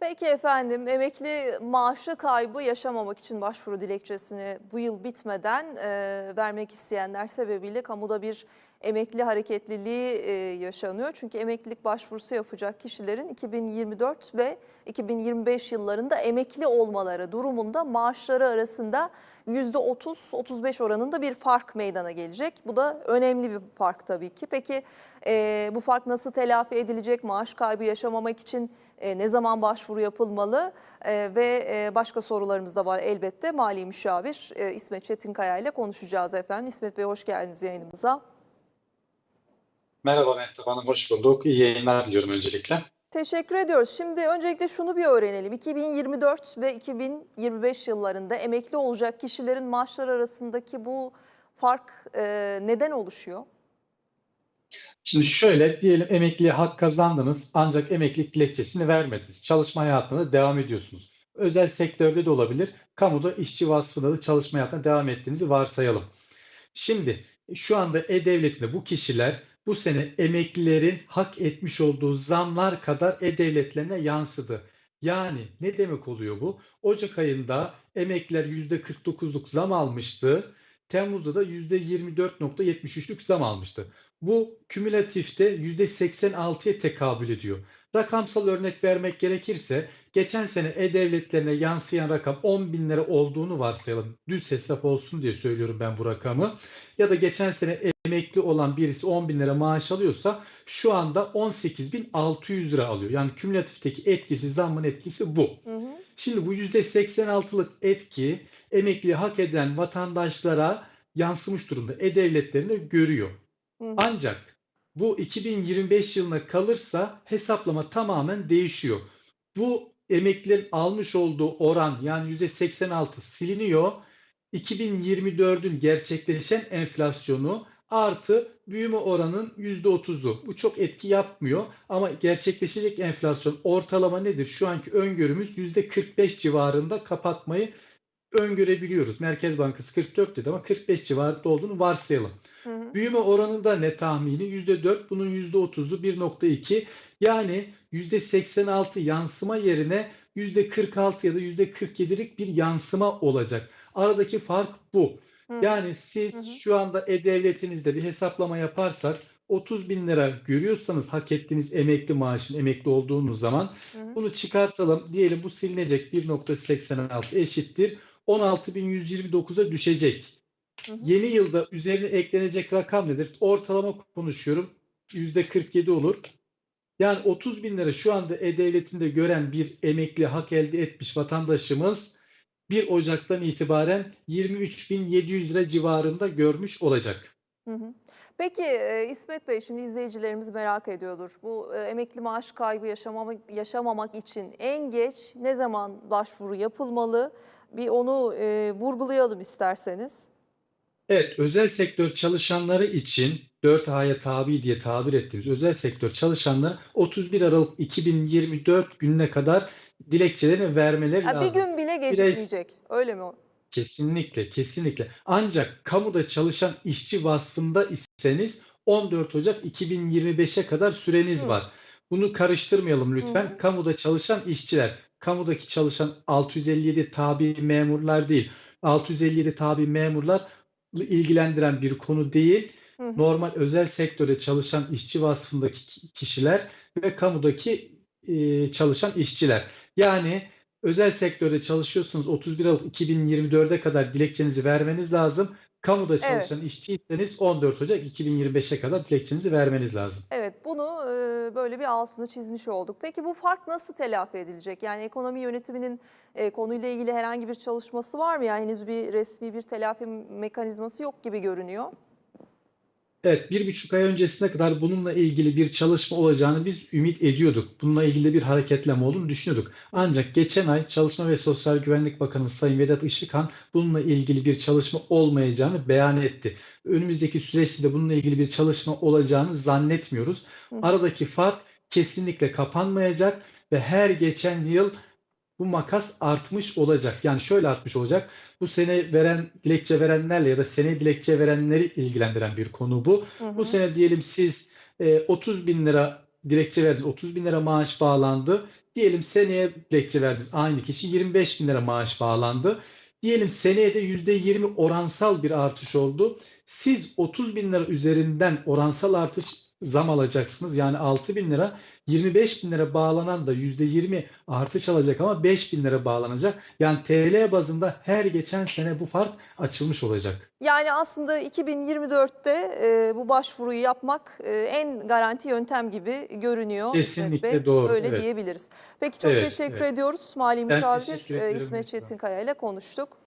Peki efendim, emekli maaşı kaybı yaşamamak için başvuru dilekçesini bu yıl bitmeden e, vermek isteyenler sebebiyle kamuda bir emekli hareketliliği e, yaşanıyor. Çünkü emeklilik başvurusu yapacak kişilerin 2024 ve 2025 yıllarında emekli olmaları durumunda maaşları arasında %30-35 oranında bir fark meydana gelecek. Bu da önemli bir fark tabii ki. Peki e, bu fark nasıl telafi edilecek? Maaş kaybı yaşamamak için e, ne zaman başvuru yapılmalı? Ve başka sorularımız da var elbette. Mali Müşavir e, İsmet Çetinkaya ile konuşacağız efendim. İsmet Bey hoş geldiniz yayınımıza. Merhaba Mehtap Hanım, hoş bulduk. İyi yayınlar diliyorum öncelikle. Teşekkür ediyoruz. Şimdi öncelikle şunu bir öğrenelim. 2024 ve 2025 yıllarında emekli olacak kişilerin maaşları arasındaki bu fark e, neden oluşuyor? Şimdi şöyle diyelim emekliye hak kazandınız ancak emeklilik dilekçesini vermediniz. Çalışma hayatına devam ediyorsunuz. Özel sektörde de olabilir. Kamuda işçi vasfında da çalışma hayatına devam ettiğinizi varsayalım. Şimdi şu anda E-Devleti'nde bu kişiler bu sene emeklilerin hak etmiş olduğu zamlar kadar E-Devletlerine yansıdı. Yani ne demek oluyor bu? Ocak ayında emekliler %49'luk zam almıştı. Temmuz'da da %24.73'lük zam almıştı. Bu kümülatifte %86'ya tekabül ediyor. Rakamsal örnek vermek gerekirse geçen sene E-Devletlerine yansıyan rakam 10 bin lira olduğunu varsayalım. Düz hesap olsun diye söylüyorum ben bu rakamı. Ya da geçen sene emekli olan birisi 10 bin lira maaş alıyorsa şu anda 18.600 lira alıyor. Yani kümülatifteki etkisi, zammın etkisi bu. Hı hı. Şimdi bu %86'lık etki emekli hak eden vatandaşlara yansımış durumda. E-Devletlerinde görüyor. Hı hı. Ancak bu 2025 yılına kalırsa hesaplama tamamen değişiyor. Bu emeklilerin almış olduğu oran yani %86 siliniyor. 2024'ün gerçekleşen enflasyonu artı büyüme oranın %30'u. Bu çok etki yapmıyor ama gerçekleşecek enflasyon ortalama nedir? Şu anki öngörümüz %45 civarında kapatmayı öngörebiliyoruz. Merkez Bankası 44 dedi ama 45 civarında olduğunu varsayalım. Hı hı. Büyüme oranında ne tahmini? %4, bunun %30'u 1.2. Yani %86 yansıma yerine %46 ya da %47'lik bir yansıma olacak. Aradaki fark bu. Hı. Yani siz Hı hı. şu anda E-Devletinizde bir hesaplama yaparsak 30 bin lira görüyorsanız hak ettiğiniz emekli maaşın emekli olduğunuz zaman Hı hı. bunu çıkartalım. Diyelim bu silinecek 1.86 eşittir. 16.129'a düşecek. Hı hı. Yeni yılda üzerine eklenecek rakam nedir? Ortalama konuşuyorum. %47 olur. Yani 30 bin lira şu anda E-Devleti'nde gören bir emekli hak elde etmiş vatandaşımız 1 Ocak'tan itibaren 23.700 lira civarında görmüş olacak. Hı hı. Peki e, İsmet Bey şimdi izleyicilerimiz merak ediyordur. Bu e, emekli maaş kaybı yaşamamak, yaşamamak için en geç ne zaman başvuru yapılmalı? Bir onu e, vurgulayalım isterseniz. Evet, özel sektör çalışanları için 4A'ya tabi diye tabir ettiğimiz özel sektör çalışanları 31 Aralık 2024 gününe kadar dilekçelerini vermeleri Ha, bir lazım. gün bile gecikmeyecek. Öyle mi? Kesinlikle, kesinlikle. Ancak kamuda çalışan işçi vasfında iseniz 14 Ocak 2025'e kadar süreniz Hı. var. Bunu karıştırmayalım lütfen. Hı. Kamuda çalışan işçiler, kamudaki çalışan 657 tabi memurlar değil. 657 tabi memurlar ilgilendiren bir konu değil. Hı hı. Normal özel sektörde çalışan işçi vasfındaki ki- kişiler ve kamudaki e, çalışan işçiler. Yani özel sektörde çalışıyorsunuz 31 Aralık 2024'e kadar dilekçenizi vermeniz lazım. Kamuda Evet. çalışan işçiyseniz 14 Ocak 2025'e kadar dilekçenizi vermeniz lazım. Evet, bunu e, böyle bir altını çizmiş olduk. Peki bu fark nasıl telafi edilecek? Yani ekonomi yönetiminin e, konuyla ilgili herhangi bir çalışması var mı? Yani henüz bir resmi bir telafi mekanizması yok gibi görünüyor. Evet, bir buçuk ay öncesine kadar bununla ilgili bir çalışma olacağını biz ümit ediyorduk. Bununla ilgili bir hareketleme olduğunu düşünüyorduk. Ancak geçen ay Çalışma ve Sosyal Güvenlik Bakanı Sayın Vedat Işıkhan bununla ilgili bir çalışma olmayacağını beyan etti. Önümüzdeki süreçte de bununla ilgili bir çalışma olacağını zannetmiyoruz. Aradaki fark kesinlikle kapanmayacak ve her geçen yıl bu makas artmış olacak. Yani şöyle artmış olacak. Bu sene veren dilekçe verenlerle ya da sene dilekçe verenleri ilgilendiren bir konu bu. Hı Bu hı. sene diyelim siz e, 30 bin lira dilekçe verdiniz. 30 bin lira maaş bağlandı. Diyelim seneye dilekçe verdiniz aynı kişi 25 bin lira maaş bağlandı. Diyelim seneye de %20 oransal bir artış oldu. Siz 30 bin lira üzerinden oransal artış zam alacaksınız. Yani 6 bin lira 25 bin lira bağlanan da %20 artış alacak ama 5 bin lira bağlanacak. Yani TL bazında her geçen sene bu fark açılmış olacak. Yani aslında 2024'te e, bu başvuruyu yapmak e, en garanti yöntem gibi görünüyor. Kesinlikle Bey. doğru, Öyle evet. diyebiliriz. Peki çok Evet, teşekkür evet. ediyoruz. Mali Müşavir e, İsmet. Çetinkaya ile konuştuk.